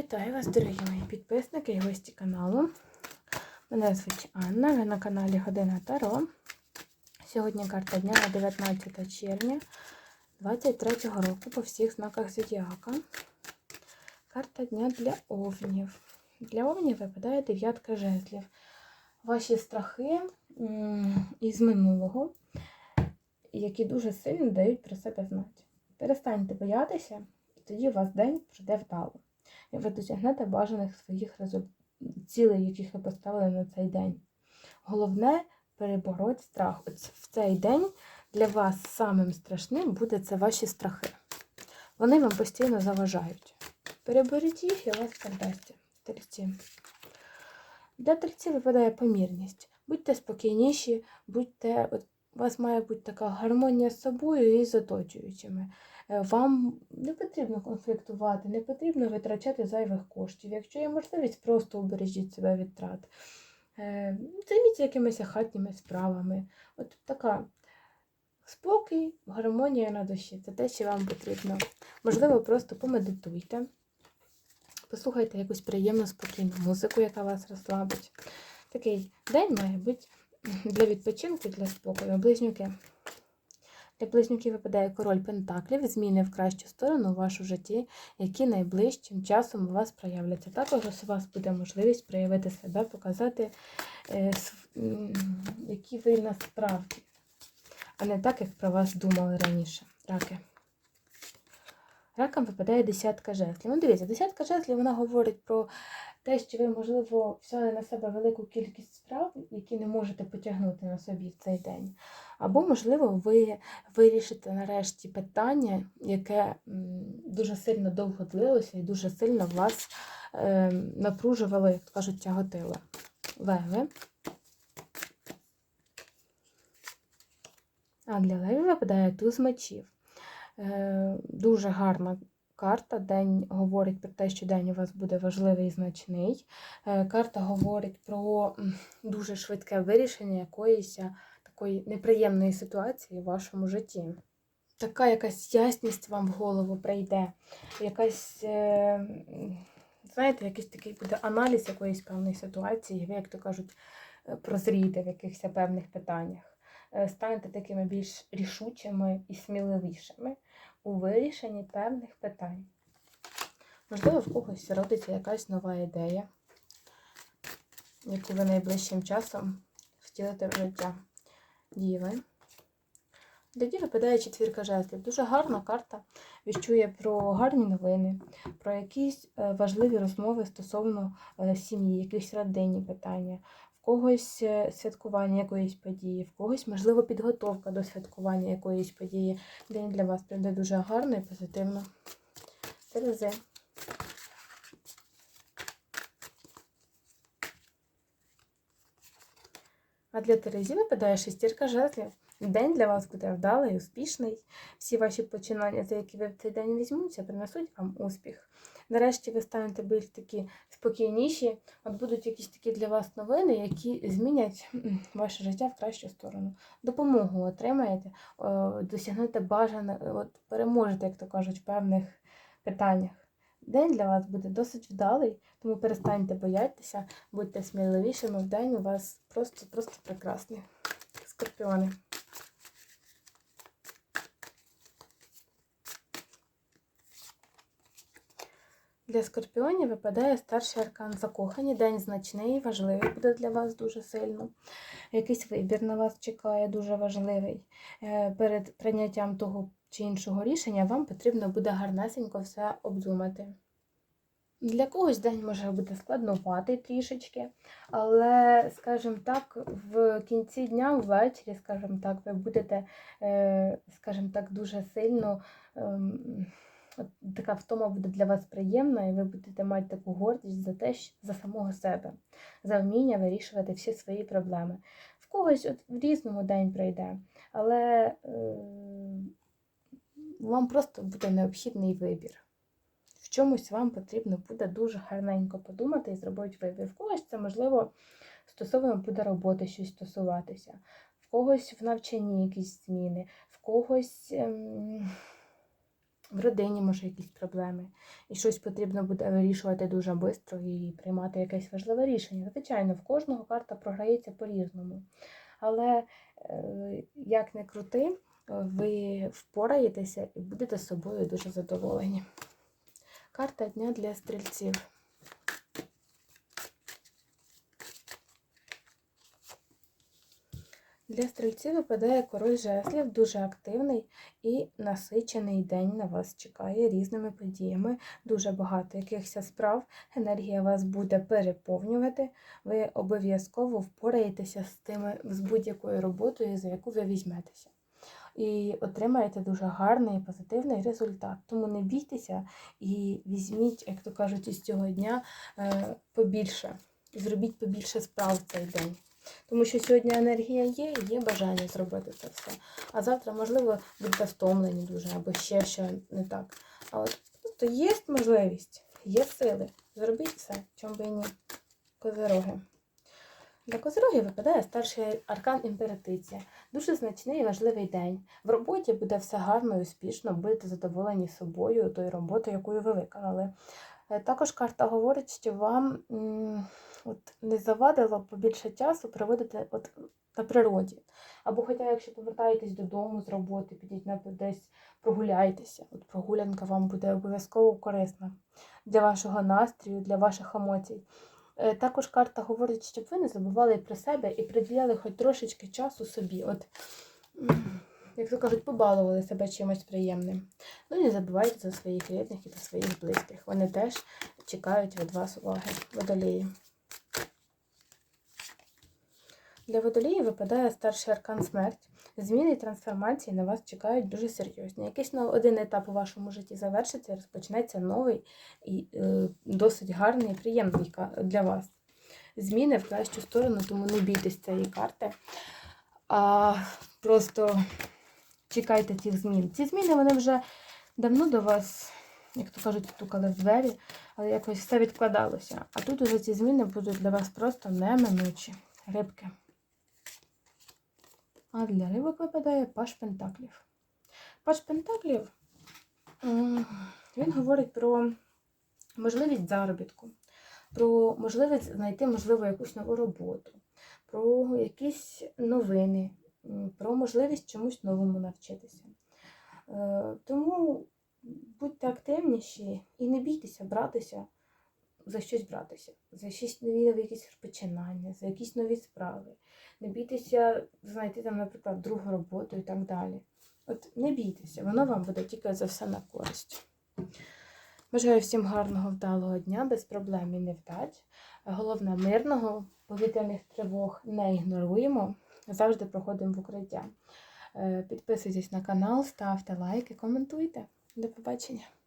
Вітаю вас, дорогі мої підписники і гості каналу. Мене звуть Анна, ви на каналі Година Таро. Сьогодні карта дня на 19 червня 23 року по всіх знаках Зодіака. Карта дня для овнів. Для овнів випадає дев'ятка жезлів. Ваші страхи із минулого, які дуже сильно дають про себе знати. Перестаньте боятися, і тоді у вас день пройде вдало ви досягнете бажаних своїх цілей, яких ви поставили на цей день. Головне перебороть страх. От в цей день для вас самим страшним буде це ваші страхи. Вони вам постійно заважають. Переберіть їх і у вас вдасться. Тельці. Для тельців випадає помірність. Будьте спокійніші, будьте. От, у вас має бути така гармонія з собою і з оточуючими. Е, Вам не потрібно конфліктувати, не потрібно витрачати зайвих коштів. Якщо є можливість, просто убережіть себе від трат. Е, Займіться якимись хатніми справами. От така спокій, гармонія на душі. Це те, що вам потрібно. Можливо, просто помедитуйте, послухайте якусь приємну спокійну музику, яка вас розслабить. Такий день має бути для відпочинку, для спокою. Близнюки. Для близнюків випадає король Пентаклів, зміни в кращу сторону у вашу житті, які найближчим часом у вас проявляться. Також у вас буде можливість проявити себе, показати, е, які ви насправді, а не так, як про вас думали раніше. Раки. Ракам випадає десятка жезлів. Ну, дивіться, десятка жезлів вона говорить про те, що ви, можливо, взяли на себе велику кількість справ, які не можете потягнути на собі в цей день. Або, можливо, ви вирішите нарешті питання, яке дуже сильно довго длилося і дуже сильно вас е, напружувало, як кажуть, тяготило. Леви. А для левів випадає туз мечів. Е, Дуже гарна карта. День говорить про те, що день у вас буде важливий і значний. Е, Карта говорить про дуже швидке вирішення якоїсь такої неприємної ситуації в вашому житті. Така якась ясність вам в голову прийде, якась, е, знаєте, якийсь такий буде аналіз якоїсь певної ситуації, ви, як то кажуть, е, прозрієте в якихось певних питаннях. Станете такими більш рішучими і сміливішими у вирішенні певних питань. Можливо, в когось родиться якась нова ідея, яку ви найближчим часом втілите в життя. Діви. Для діви випадає четвірка жезлів. Дуже гарна карта віщує про гарні новини, про якісь е, важливі розмови стосовно е, сім'ї, якісь родинні питання, когось е, святкування якоїсь події, в когось, можливо, підготовка до святкування якоїсь події. День для вас прийде дуже гарно і позитивно. Терези. А для Терезі випадає шестірка жезлів. День для вас буде вдалий, успішний. Всі ваші починання, за які ви в цей день візьмуться, принесуть вам успіх. Нарешті ви станете більш такі спокійніші. От будуть якісь такі для вас новини, які змінять ваше життя в кращу сторону. Допомогу отримаєте, досягнете бажане, от переможете, як то кажуть, в певних питаннях. День для вас буде досить вдалий, тому перестаньте боятися, будьте сміливішими. В день у вас просто, просто прекрасний. Скорпіони. Для скорпіонів випадає старший аркан закохані. День значний, важливий буде для вас дуже сильно. Якийсь вибір на вас чекає, дуже важливий. Е, Перед прийняттям того чи іншого рішення вам потрібно буде гарнесенько все обдумати. Для когось день може бути складнуватий трішечки, але, скажімо так, в кінці дня, ввечері, скажімо так, ви будете, е, скажімо так, дуже сильно. Така втома буде для вас приємна, і ви будете мати таку гордість за те, за самого себе, за вміння вирішувати всі свої проблеми. В когось от в різному день пройде, але е, вам просто буде необхідний вибір. В чомусь вам потрібно буде дуже гарненько подумати і зробити вибір. В когось це, можливо, стосовно буде роботи щось стосуватися, в когось в навчанні якісь зміни, в когось. Ем... в родині може якісь проблеми, і щось потрібно буде вирішувати дуже швидко і приймати якесь важливе рішення. Звичайно, в кожного карта програється по-різному. Але е, як не крути, ви впораєтеся і будете з собою дуже задоволені. Карта дня для стрільців. Для стрільців випадає король жезлів, дуже активний і насичений день на вас чекає різними подіями. Дуже багато якихось справ. Енергія вас буде переповнювати. Ви обов'язково впораєтеся з тими з будь-якою роботою, за яку ви візьметеся. І отримаєте дуже гарний і позитивний результат. Тому не бійтеся і візьміть, як то кажуть, із цього дня е, побільше. Зробіть побільше справ в цей день. Тому що сьогодні енергія є, є бажання зробити це все. А завтра, можливо, будете втомлені дуже, або ще що не так. А от то є можливість, є сили. Зробіть все, чому би і ні. Козироги. Для козирогів випадає старший аркан імператиція. Дуже значний і важливий день. В роботі буде все гарно і успішно, будете задоволені собою, тою роботою, яку ви виконали. Е, Також карта говорить, що вам от, не завадило побільше часу проводити от, на природі. Або хоча, якщо повертаєтесь додому з роботи, підіть на десь прогуляйтеся. От прогулянка вам буде обов'язково корисна для вашого настрою, для ваших емоцій. Е, Також карта говорить, щоб ви не забували про себе і приділяли хоч трошечки часу собі. От, як то кажуть, побалували себе чимось приємним. Ну і не забувайте за своїх рідних і за своїх близьких. Вони теж чекають від вас уваги. Водолії. Для водолії випадає старший аркан смерть. Зміни і трансформації на вас чекають дуже серйозні. Якийсь один етап у вашому житті завершиться і розпочнеться новий і е, досить гарний і приємний для вас. Зміни в кращу сторону, тому не бійтесь цієї карти. А просто чекайте цих змін. Ці зміни вони вже давно до вас, як то кажуть, стукали в двері, але якось все відкладалося. А тут уже ці зміни будуть для вас просто неминучі. Рибки. А для рибок випадає паш пентаклів. Паш пентаклів він говорить про можливість заробітку, про можливість знайти, можливо, якусь нову роботу, про якісь новини, про можливість чомусь новому навчитися. Е, Тому будьте активніші і не бійтеся братися за щось братися, за щось нові нові якісь починання, за якісь нові справи. Не бійтеся знайти там, наприклад, другу роботу і так далі. От не бійтеся, воно вам буде тільки за все на користь. Бажаю всім гарного вдалого дня, без проблем і невдач. Головне мирного, повітряних тривог не ігноруємо, завжди проходимо в укриття. Е, Підписуйтесь на канал, ставте лайки, коментуйте. До побачення.